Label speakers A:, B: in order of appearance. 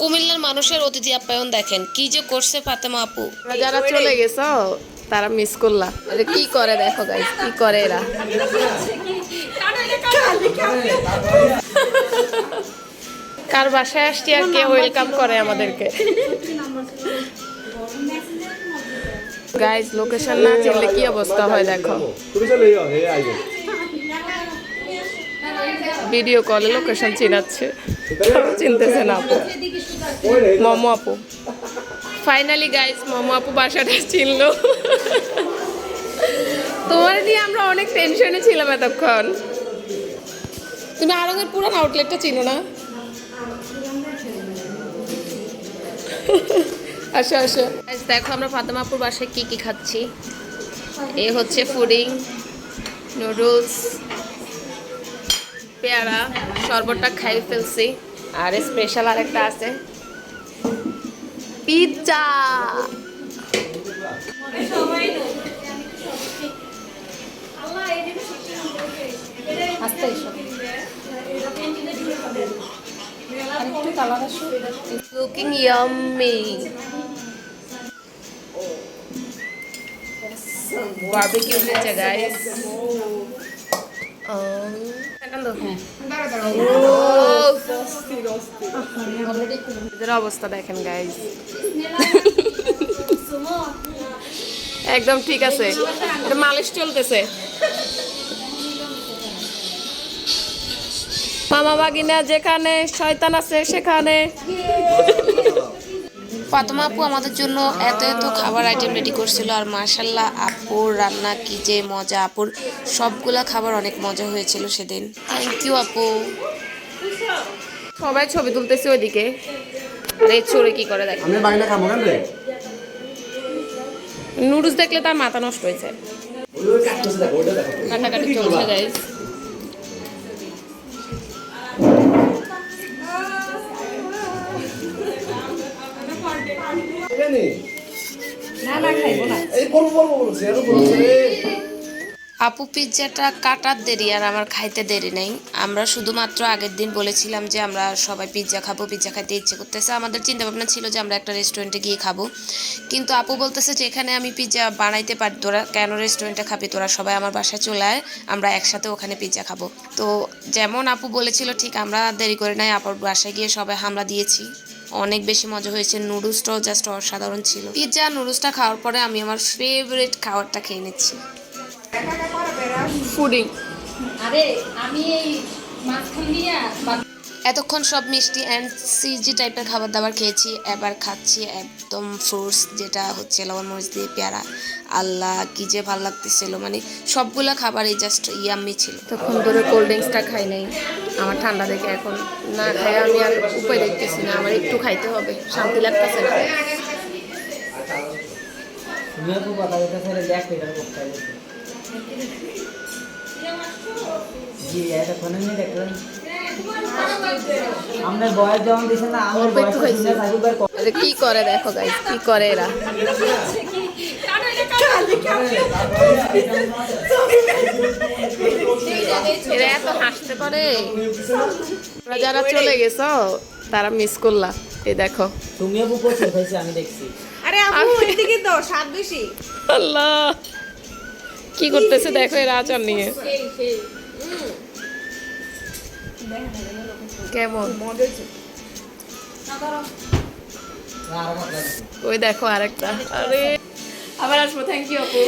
A: কুমিল্লার মানুষের অতিথি আপ্যায়ন দেখেন। কি যে করছে ফাতেমা আপু?
B: যারা চলে গেছো তারা মিস করলা। কি করে দেখো গাইস কি করে এরা? কার বাসায় আসছি আর কে ওয়েলকাম করে আমাদেরকে? গাইস লোকেশন না চিনলে কি অবস্থা হয় দেখো
C: তুমি চলে যাও এই আইবে
B: ভিডিও কলে লোকেশন চিনাচ্ছে। চিনতেছে না আপু। মমো আপু। ফাইনালি গাইস মমো আপু বাসাটা চিনলো। তোমার নিয়ে আমরা অনেক টেনশনে ছিলাম এতক্ষণ। তুমি আরঙের পুরান আউটলেটটা চিনো না? আসো আসো। দেখো আমরা ফাতেমাপুর বাসায় কি কি খাচ্ছি। এ হচ্ছে ফুডিং নুডলস পেয়ারা শরবতটা খাই ফেলছি। আর স্পেশাল আরেকটা আছে। পিৎজা লুকিং ইয়াম্মি Um, এদের অবস্থা দেখেন গাইজ একদম ঠিক আছে। মালিশ চলতেছে। মামা বাগিনা যেখানে শয়তান আছে সেখানে।
A: ফাতেমা আপু আমাদের জন্য এত এত খাবার আইটেম রেডি করছিল আর মার্শাল্লাহ আপুর রান্না কি যে মজা। আপুর সবগুলা খাবার অনেক মজা হয়েছিল সেদিন। থ্যাংক ইউ আপু।
B: সবাই ছবি তুলতেছে ওইদিকে। আর চোরে কি করে দেখেন
C: আমি বাইনা খাব কেন রে?
B: নুডলস দেখলে তার মাথা নষ্ট হয়েছে
C: ওই কাটতেছে দেখো ওটা দেখো।
B: কাটাকাটি চলছে
C: জানি না না খাইবো না। এই করব করব বলছি এর বলছে
A: আপু পিৎজাটা কাটার দেরি আর আমার খাইতে দেরি নেই। আমরা শুধুমাত্র আগের দিন বলেছিলাম যে আমরা সবাই পিৎজা খাব পিৎজা খাইতে ইচ্ছে করতেছে। আমাদের চিন্তা ভাবনা ছিল যে আমরা একটা রেস্টুরেন্টে গিয়ে খাব। কিন্তু আপু বলতেছে যে এখানে আমি পিৎজা বানাইতে পারি, তোরা কেন রেস্টুরেন্টে খাবি? তোরা সবাই আমার বাসায় চলে আয়, আমরা একসাথে ওখানে পিৎজা খাব। তো যেমন আপু বলেছিল, ঠিক আমরা দেরি করে নাই, আপুর বাসায় গিয়ে সবাই হামলা দিয়েছি। অনেক বেশি মজা হয়েছে, নুডলসটাও জাস্ট অসাধারণ ছিল। পিৎজা নুডলসটা খাওয়ার পরে আমি আমার ফেভারিট খাবারটা খেয়ে নিচ্ছি।
B: ফুডিং
D: আরে আমি এই দিয়া
A: এতক্ষণ সব মিষ্টি অ্যান্ড সিজি টাইপের খাবার দাবার খেয়েছি। এবার খাচ্ছি একদম ফ্রুটস যেটা হচ্ছে লবণ মরিচ দিয়ে পেয়ারা। আল্লাহ কি যে ভালো লাগতেছিল। মানে সবগুলো খাবারই জাস্ট ইয়াম্মি ছিল।
B: তখন ধরে কোল্ড ড্রিঙ্কসটা খাই নাই। আমার ঠান্ডা দেখে এখন না খাই আমি আর উপায় দেখতেছি না। আমার একটু খাইতে হবে শান্তি লাগতেছে না।
E: জি এটা ফোনে নিয়ে দেখলেন আমরা বয়স যেমন দিছে না আমার বয়স
B: খাইছি।
E: সাইকুবার
B: কি করে দেখো গাইস কি করে এরা? এরা এত হাসতে পারে? যারা চলে গেছো তারা মিস করলা। এই দেখো।
E: তুমি আপু আমি দেখছি।
F: আরে আপু তো স্বাদ বেশি।
B: আল্লাহ। কি করতেছে দেখো এর আচার নিয়ে। কেমন? ওই দেখো আরেকটা। আরে। আবার আসব থ্যাংক ইউ আপু।